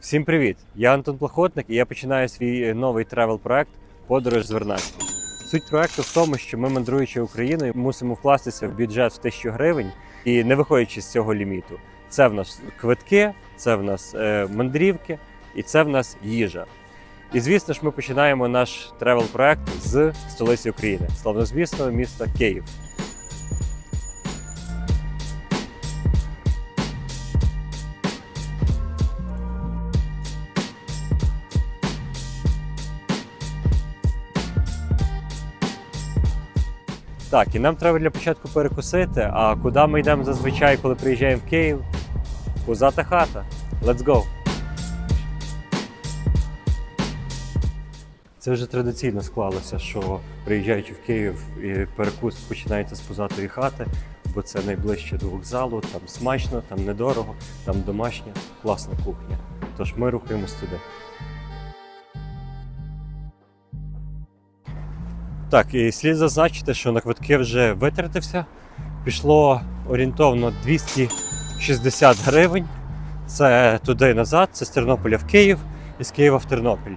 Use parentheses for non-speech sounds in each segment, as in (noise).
Всім привіт! Я Антон Плохотник і я починаю свій новий тревел-проект Подорож з Вернадськом. Суть проекту в тому, що ми, мандруючи Україною, мусимо вкластися в бюджет в тисячу гривень і не виходячи з цього ліміту. Це в нас квитки, це в нас е, мандрівки і це в нас їжа. І звісно ж, ми починаємо наш тревел-проект з столиці України, славнозвісного міста Київ. Так, і нам треба для початку перекусити. А куди ми йдемо зазвичай, коли приїжджаємо в Київ? Пузата хата. Let's go! Це вже традиційно склалося, що приїжджаючи в Київ, перекус починається з пузатої хати, бо це найближче до вокзалу, там смачно, там недорого, там домашня, класна кухня. Тож ми рухаємось туди. Так, і слід зазначити, що на квитки вже витратився. Пішло орієнтовно 260 гривень. Це туди назад, це з Тернополя в Київ і з Києва в Тернопіль.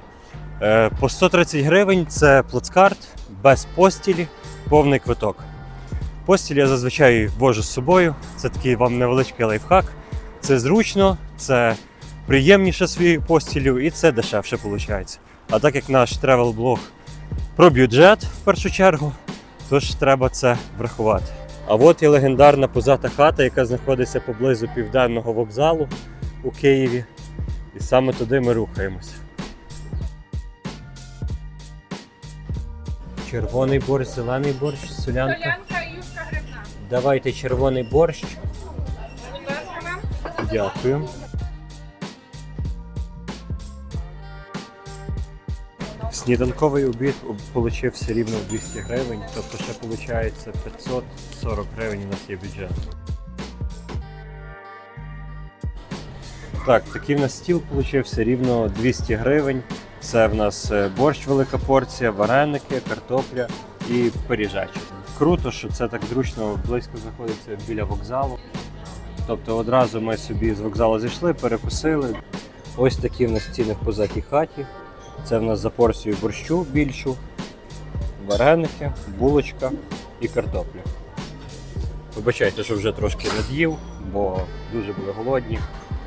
Е, По 130 гривень це плацкарт без постілі, повний квиток. Постіль я зазвичай вожу з собою. Це такий вам невеличкий лайфхак. Це зручно, це приємніше своєю постілю і це дешевше виходить. А так як наш тревел-блог про бюджет в першу чергу, тож треба це врахувати. А от і легендарна позата хата, яка знаходиться поблизу південного вокзалу у Києві. І саме туди ми рухаємося. Червоний борщ, зелений борщ, солянка. Солянка і юшка грибна. Давайте червоний борщ. Будь ласка, вам. Дякую. Сніданковий обід получився рівно в 200 гривень, тобто ще виходить 540 гривень у нас є бюджет. Так, такий в нас стіл получився рівно 200 гривень. Це в нас е, борщ велика порція, вареники, картопля і пиріжечок. Круто, що це так зручно близько знаходиться біля вокзалу. Тобто одразу ми собі з вокзалу зійшли, перекусили. Ось такі в нас ціни в позатій хаті. Це в нас за порцію борщу більшу, вареники, булочка і картопля. Вибачайте, що вже трошки над'їв, бо дуже були голодні.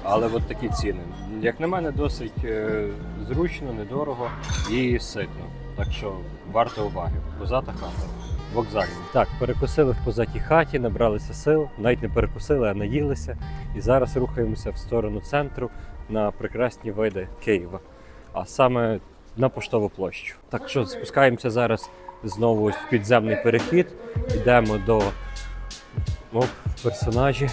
Але от такі ціни. Як на мене, досить е, зручно, недорого і ситно. Так що варто уваги. Позата хата. Вокзальні. Так, перекусили в позатій хаті, набралися сил, навіть не перекусили, а наїлися. І зараз рухаємося в сторону центру на прекрасні види Києва, а саме на поштову площу. Так що спускаємося зараз знову в підземний перехід, йдемо до оп, персонажі,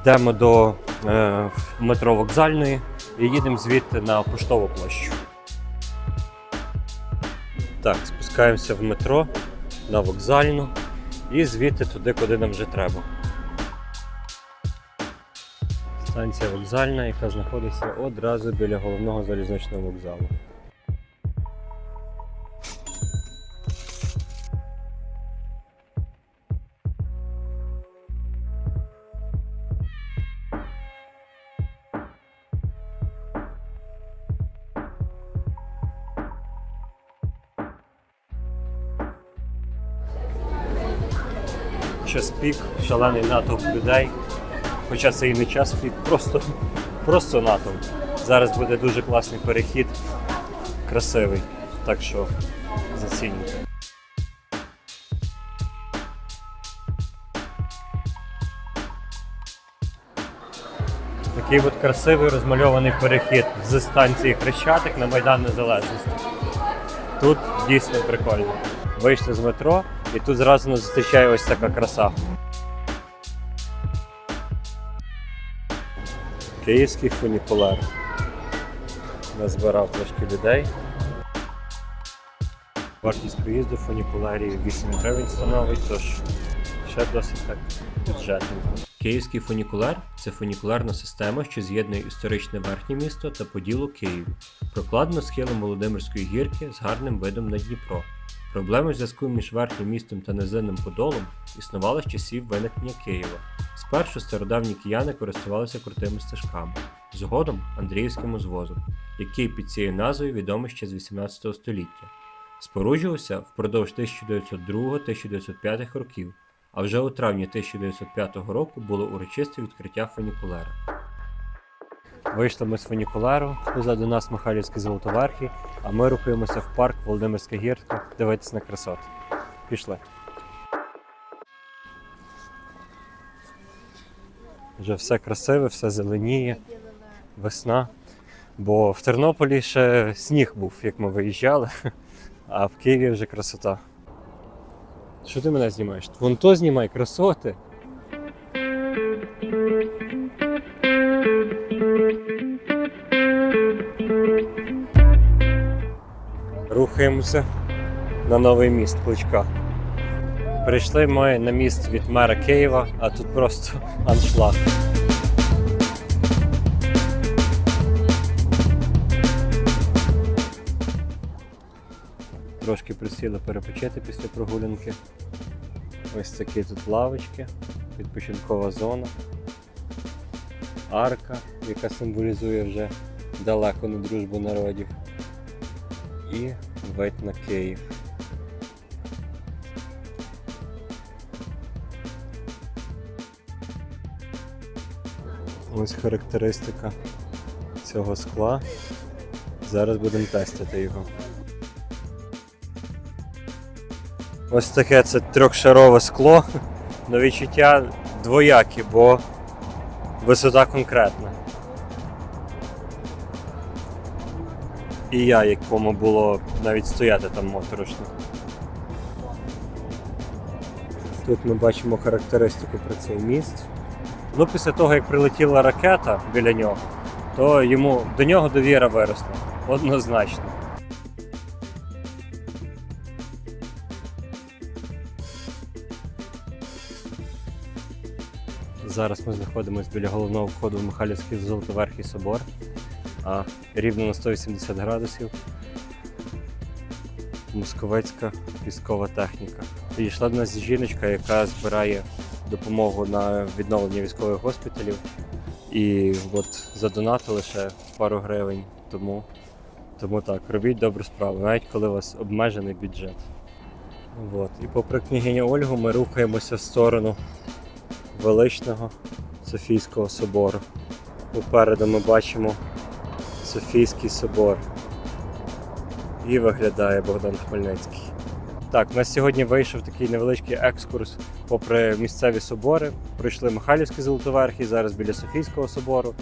йдемо до е, метро вокзальної і їдемо звідти на поштову площу. Так, спускаємося в метро на вокзальну і звідти туди, куди нам вже треба. Станція вокзальна, яка знаходиться одразу біля головного залізничного вокзалу. Час пік, шалений натовп людей. Хоча це і не час пік, просто, просто натовп. Зараз буде дуже класний перехід, красивий. Так що зацінюйте. Такий от красивий розмальований перехід з станції Хрещатик на Майдан Незалежності. Тут дійсно прикольно. Вийшли з метро і тут зразу нас зустрічає ось така краса. Київський фунікулер. Назбирав трошки людей. Вартість проїзду в фунікулері 8 гривень становить, тож ще досить так бюджетненько. Київський фунікулер це фунікулерна система, що з'єднує історичне верхнє місто та поділу Києві, прокладено схилом Володимирської гірки з гарним видом на Дніпро. Проблеми в зв'язку між верхнім містом та низинним подолом існували з часів виникнення Києва. Спершу стародавні кияни користувалися крутими стежками. згодом Андріївським узвозом, який під цією назвою відомий ще з 18 століття. Споруджувався впродовж 1902-1905 років, а вже у травні 1905 року було урочисте відкриття фунікулера. Вийшли ми з фунікулеру, позаду нас Михайлівські золотоверхи, а ми рухаємося в парк Володимирська гірка дивитися на красот. Пішли. Вже все красиве, все зеленіє, весна. Бо в Тернополі ще сніг був, як ми виїжджали, (laughs) а в Києві вже красота. Що ти мене знімаєш? Вон то знімай красоти. Рухаємося на новий міст Кличка. Прийшли ми на міст від мера Києва, а тут просто аншлаг. Трошки присіли перепочити після прогулянки. Ось такі тут лавочки, відпочинкова зона, арка, яка символізує вже далеко не дружбу народів. І вид на Київ. Ось характеристика цього скла. Зараз будемо тестити його. Ось таке це трьохшарове скло. На відчуття двоякі, бо висота конкретна. І я, якому було навіть стояти там моторошно. Тут ми бачимо характеристику про цей міст. Ну, після того, як прилетіла ракета біля нього, то йому до нього довіра виросла. Однозначно. Зараз ми знаходимося біля головного входу в Михайлівський Золотоверхий собор, а рівно на 180 градусів. Московецька військова техніка. Підійшла до нас жіночка, яка збирає допомогу на відновлення військових госпіталів. І от задонатили ще пару гривень. Тому, тому так, робіть добру справу, навіть коли у вас обмежений бюджет. От. І попри княгиню Ольгу ми рухаємося в сторону величного Софійського собору. Попереду ми бачимо Софійський собор. І виглядає Богдан Хмельницький. Так, у нас сьогодні вийшов такий невеличкий екскурс попри місцеві собори. Пройшли Михайлівський Золотоверхий, зараз біля Софійського собору.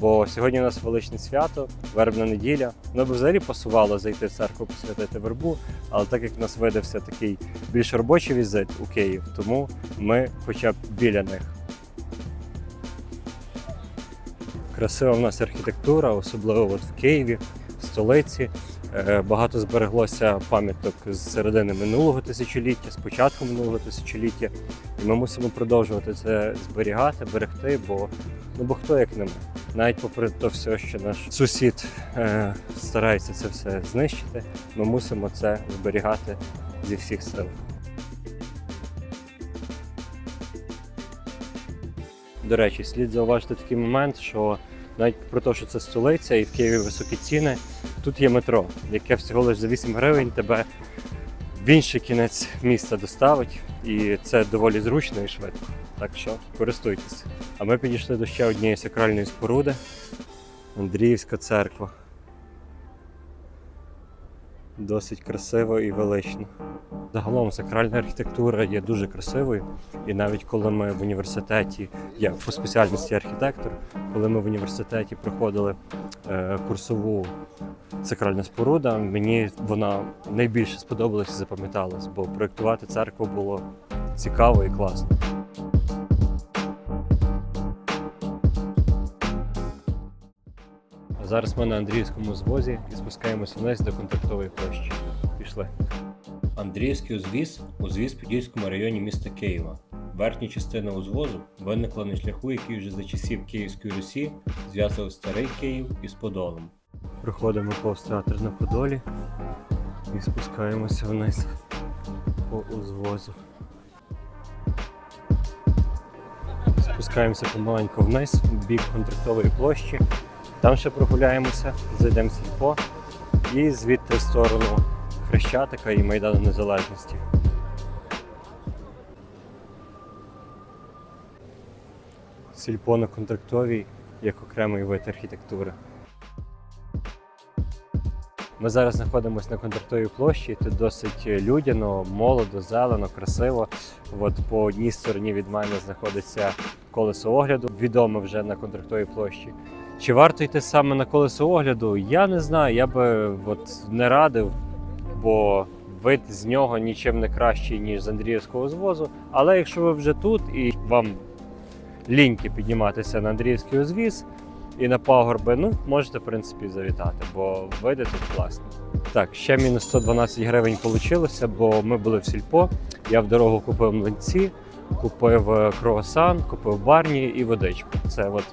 Бо сьогодні у нас величне свято, вербна неділя. Ну б взагалі пасувало зайти в церкву посвятити вербу, але так як в нас видався такий більш робочий візит у Київ, тому ми хоча б біля них. Красива в нас архітектура, особливо от в Києві, в столиці. Е, Багато збереглося пам'яток з середини минулого тисячоліття, з початку минулого тисячоліття. І ми мусимо продовжувати це зберігати, берегти, бо ну бо хто як не ми. Навіть попри те все, що наш сусід е, старається це все знищити, ми мусимо це зберігати зі всіх сил. До речі, слід зауважити такий момент, що навіть про те, що це столиця і в Києві високі ціни, тут є метро, яке всього лише за 8 гривень тебе в інший кінець міста доставить, і це доволі зручно і швидко. Так що користуйтесь. А ми підійшли до ще однієї сакральної споруди Андріївська церква. Досить красиво і велично. Загалом сакральна архітектура є дуже красивою, і навіть коли ми в університеті, я по спеціальності архітектор, коли ми в університеті проходили е, курсову сакральна споруда, мені вона найбільше сподобалась і запам'яталась, бо проєктувати церкву було цікаво і класно. Зараз ми на Андріївському звозі і спускаємося вниз до контрактової площі. Пішли. Андріївський узвіз узвіз в Подільському районі міста Києва. Верхня частина узвозу виникла на шляху, який вже за часів Київської Русі зв'язував старий Київ із Подолом. Проходимо повз театр на Подолі і спускаємося вниз по узвозу. Спускаємося помаленьку вниз, в бік контрактової площі. Там ще прогуляємося, зайдемо в сільпо і звідти в сторону Хрещатика і Майдану Незалежності. Сільпо на контрактовій як окремий вид архітектури. Ми зараз знаходимося на контрактовій площі. Тут досить людяно, молодо, зелено, красиво. От по одній стороні від мене знаходиться колесо огляду, відоме вже на контрактовій площі. Чи варто йти саме на колесо огляду? Я не знаю. Я би от не радив, бо вид з нього нічим не кращий, ніж з Андріївського звозу. Але якщо ви вже тут і вам ліньки підніматися на Андріївський узвіз і на пагорби, ну можете в принципі завітати, бо види тут класні. Так, ще мінус 112 гривень вийшло, бо ми були в сільпо. Я в дорогу купив млинці, купив е, круасан, купив барні і водичку. Це от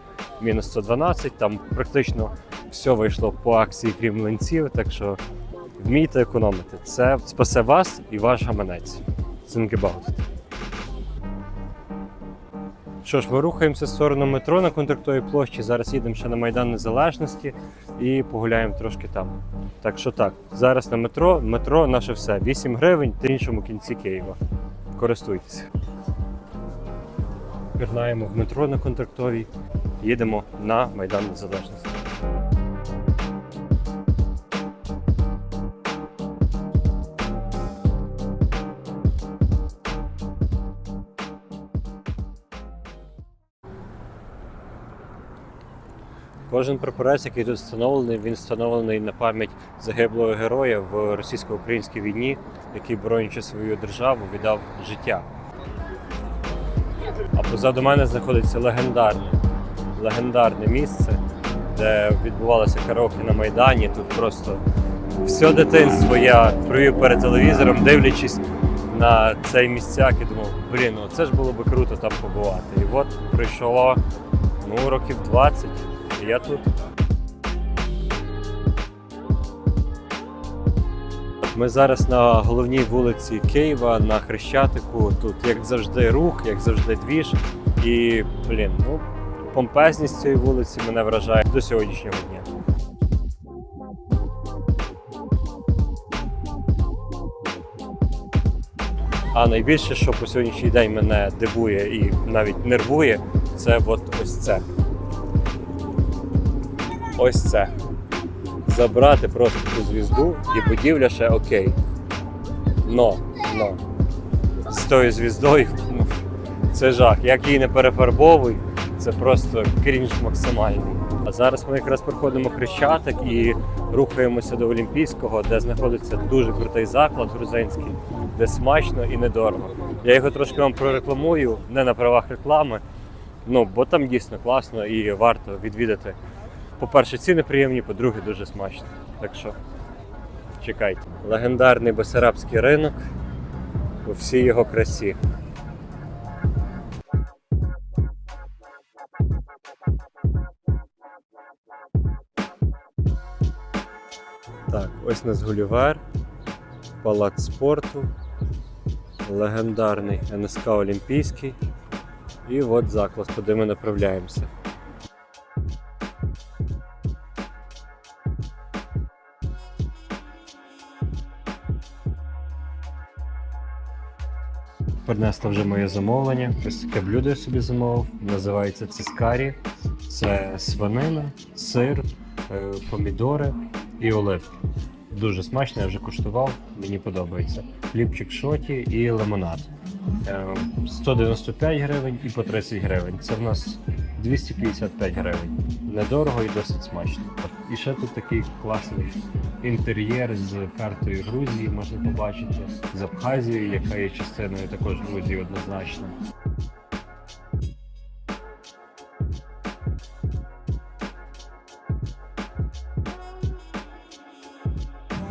мінус 112, там практично все вийшло по акції, крім млинців, так що вмійте економити. Це спасе вас і ваш гаманець. Think about it. Що ж, ми рухаємося в сторону метро на контрактовій площі. Зараз їдемо ще на Майдан Незалежності і погуляємо трошки там. Так що так, зараз на метро, метро наше все. 8 гривень в іншому кінці Києва. Користуйтесь. Пірнаємо в метро на контрактовій, їдемо на Майдан Незалежності. Кожен прапорець, який тут встановлений, він встановлений на пам'ять загиблого героя в російсько-українській війні, який, боронячи свою державу, віддав життя. А позаду мене знаходиться легендарне, легендарне місце, де відбувалося караоке на Майдані. Тут просто все дитинство я провів перед телевізором, дивлячись на цей місцяк і думав, блін, ну це ж було би круто там побувати. І от пройшло ну, років 20. Я тут. Ми зараз на головній вулиці Києва на Хрещатику. Тут, як завжди, рух, як завжди, двіж. І, блін, ну, помпезність цієї вулиці мене вражає до сьогоднішнього дня. А найбільше, що по сьогоднішній день мене дивує і навіть нервує, це от ось це ось це. Забрати просто ту звізду і будівля ще окей. Но, но. З тою звіздою ну, це жах. Як її не перефарбовуй, це просто крінж максимальний. А зараз ми якраз проходимо Хрещатик і рухаємося до Олімпійського, де знаходиться дуже крутий заклад грузинський, де смачно і недорого. Я його трошки вам прорекламую, не на правах реклами, ну бо там дійсно класно і варто відвідати. По-перше, ціни приємні, по-друге, дуже смачно. Так що чекайте. Легендарний Бесарабський ринок у всій його красі. Так, ось нас Гулівер, палац спорту, легендарний НСК Олімпійський. І от заклад, куди ми направляємося. Принесла вже моє замовлення. Ось таке блюдо я собі замовив. Називається цискарі. Це свинина, сир, е, помідори і оливки. Дуже смачно, я вже куштував, мені подобається. Хлібчик шоті і лимонад. Е, 195 гривень і по 30 гривень. Це в нас 255 гривень. Недорого і досить смачно. І ще тут такий класний інтер'єр з картою Грузії можна побачити, з Абхазією, яка є частиною також Грузії однозначно.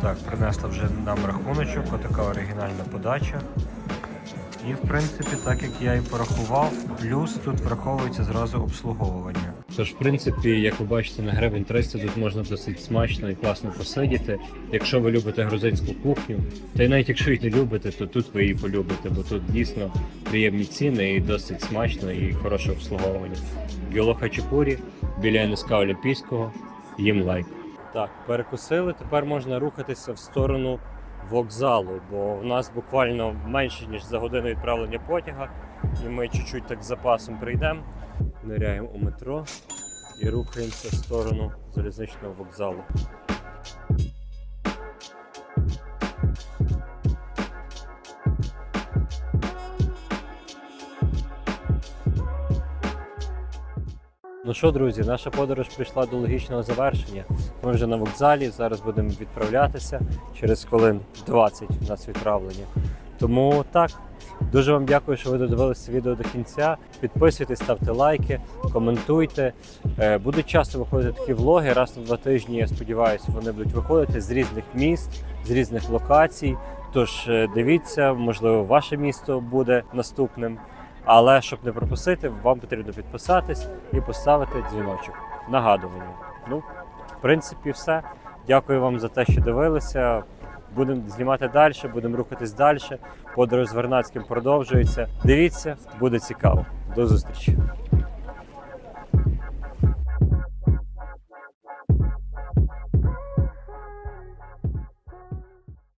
Так, принесла вже нам рахуночок, отака оригінальна подача. І в принципі, так як я і порахував, плюс тут враховується зразу обслуговування. Тож, в принципі, як ви бачите, на гривень 300 тут можна досить смачно і класно посидіти. Якщо ви любите грузинську кухню, та й навіть якщо її не любите, то тут ви її полюбите, бо тут дійсно приємні ціни і досить смачно і хороше обслуговування. Гьоло Хачапурі біля НСК Олімпійського. Їм лайк. Так, перекусили. Тепер можна рухатися в сторону вокзалу, бо в нас буквально менше ніж за годину відправлення потяга, і ми чуть-чуть так з запасом прийдемо. Ниряємо у метро і рухаємося в сторону залізничного вокзалу. Ну що, друзі, наша подорож прийшла до логічного завершення. Ми вже на вокзалі. Зараз будемо відправлятися. Через хвилин 20 у нас відправлення. Тому так. Дуже вам дякую, що ви додивилися відео до кінця. Підписуйтесь, ставте лайки, коментуйте. Е, Будуть часто виходити такі влоги. Раз на два тижні, я сподіваюся, вони будуть виходити з різних міст, з різних локацій. Тож е, дивіться, можливо, ваше місто буде наступним. Але щоб не пропустити, вам потрібно підписатись і поставити дзвіночок. Нагадування. Ну, в принципі, все. Дякую вам за те, що дивилися. Будемо знімати далі, будемо рухатись далі. Подорож з Вернацьким продовжується. Дивіться, буде цікаво. До зустрічі.